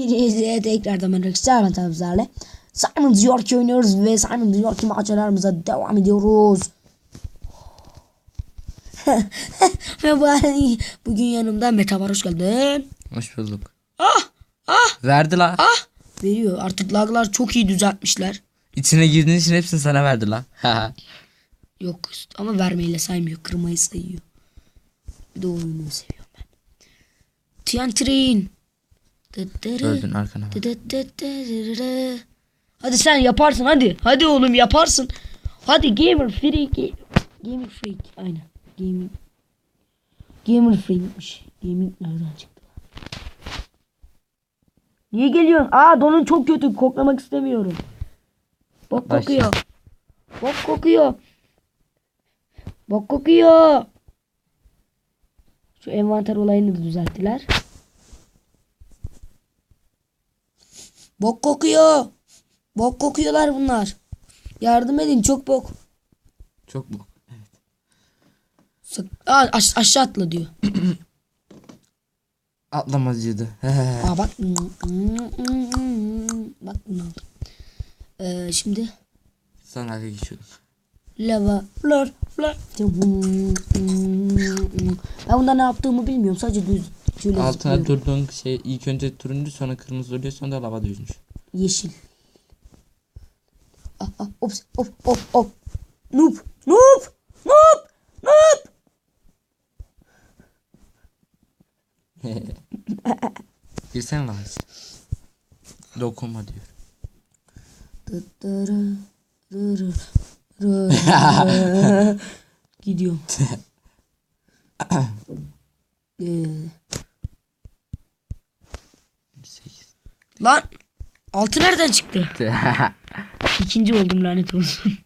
Hepinize tekrardan merhaba Simon Tabzar'la Simon diyor ki oynuyoruz ve Simon diyor ki maceralarımıza devam ediyoruz. ve bu bugün yanımda Meta var hoş geldin. Hoş bulduk. Ah ah Verdi la. ah veriyor artık laglar çok iyi düzeltmişler. İçine girdiğin için hepsini sana verdi la. Yok ama vermeyle saymıyor kırmayı sayıyor. Bir de oyunu seviyorum ben. Tiantrin. Öldün arkana bak. Hadi sen yaparsın hadi. Hadi oğlum yaparsın. Hadi gamer freak. Gamer freak. Aynen. Gaming. Gamer freakmiş. Gaming nereden çıktı? Niye geliyorsun? Aa donun çok kötü. Koklamak istemiyorum. Bok kokuyor. Bok kokuyor. Bok kokuyor. Şu envanter olayını da düzelttiler. Bok kokuyor. Bok kokuyorlar bunlar. Yardım edin çok bok. Çok bu. Sık. Aa, aş- aşağı atla diyor. Atlamacıydı. Aa bak. Bak bunu aldım. Ee, şimdi Sonra hadi geçiyoruz. lava flor flor. Ben bunda ne yaptığımı bilmiyorum. Sadece düz şöyle Altına zıplıyorum. durduğun şey ilk önce turuncu sonra kırmızı oluyor sonra da lava düşmüş. Yeşil. Ah, ah, ops, op, op, op. Noob, noob, noob, noob. Girsene lava işte. Dokunma diyor. Gidiyorum. Ee, Lan altı nereden çıktı? İkinci oldum lanet olsun.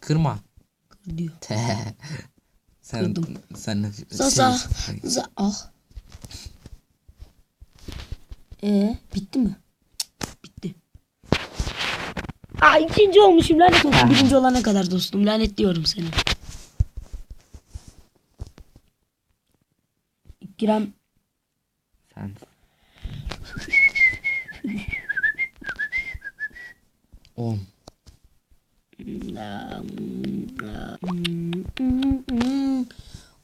Kırma. diyor. sen Kırdım. sen Zaza. şey- Za ah. Ee, bitti mi? Bitti. Aa ikinci olmuşum lanet olsun. Birinci olana kadar dostum lanet diyorum seni. İkram sen. On.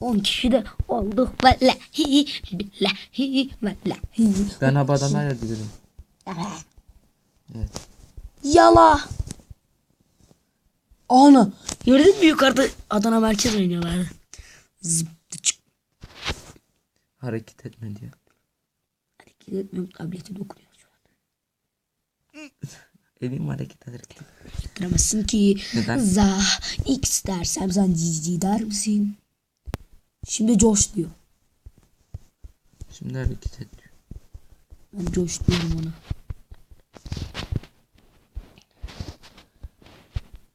10 kişi de olduk vallahi billahi vallahi. Ben haberden her yerde görüyorum. Evet. Yala. Ana. Gördün mü yukarıda Adana merkez oynuyorlardı. Zıp. Hareket etme diyor. Hareket etmiyorum tableti dokunuyor şu an. Elim hareket ederek. Ettiremezsin ki. Neden? Za X dersem sen cici der misin? Şimdi coş diyor. Şimdi hareket et diyor. Ben coş diyorum ona.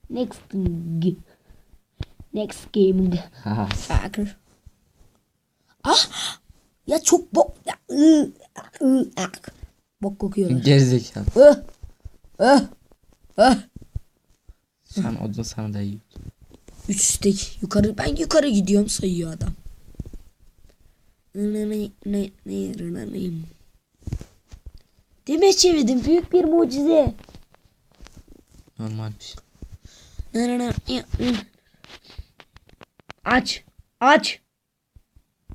Next g- Next game. Haha. Fucker. Ah! Ya çok bok. Ya, ı, ı, ak. Bok kokuyorlar. Gerizekalı. Öh! Öh! Öh! Sen odun sana da iyi. Üç üstteki yukarı ben yukarı gidiyorum sayıyor adam. Demet çevirdim büyük bir mucize. Normal bir şey. Aç. Aç.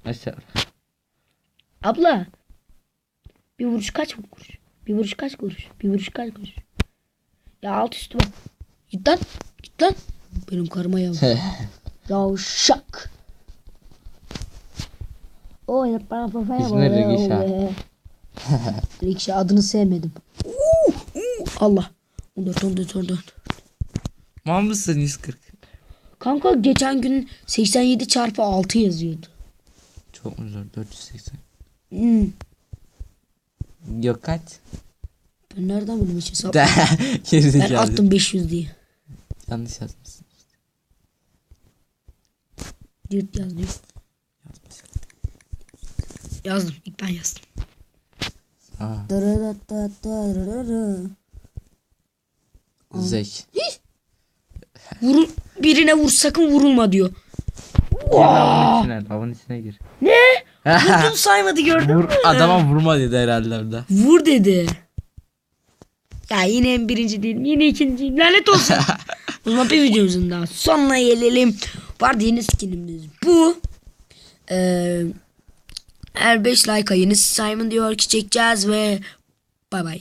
Aşağı. Abla. Bir vuruş kaç kuruş? Bir vuruş kaç kuruş? Bir vuruş kaç kuruş? Ya alt üstü bak. Git lan. Git lan. Benim karıma yav. Yavşak. O yapma papa İsmi Rikişa. Rikişa adını sevmedim. Allah. 14 14 14. Mal mısın 140? Kanka geçen gün 87 çarpı 6 yazıyordu. Çok mu zor 480. Hmm. Yok kaç? Ben nereden bileyim hiç hesap? Ben Gerizekalı. attım 500 diye. Yanlış yazmışsın. Dirt yaz diyor. Yazdım. İlk ben yazdım. Aa, zek. Vurun, birine vur sakın vurulma diyor. Lavın içine, lavın içine gir. Ne? Vurdum saymadı gördün Vur, mü? adama vurma dedi herhalde orada. Vur dedi. Ya yine en birinci değilim. Yine ikinciyim. Lanet olsun. o zaman bir videomuzun daha sonuna gelelim. Vardı yeni skinimiz bu. Ee, her 5 like ayını Simon diyor ki çekeceğiz ve bay bay.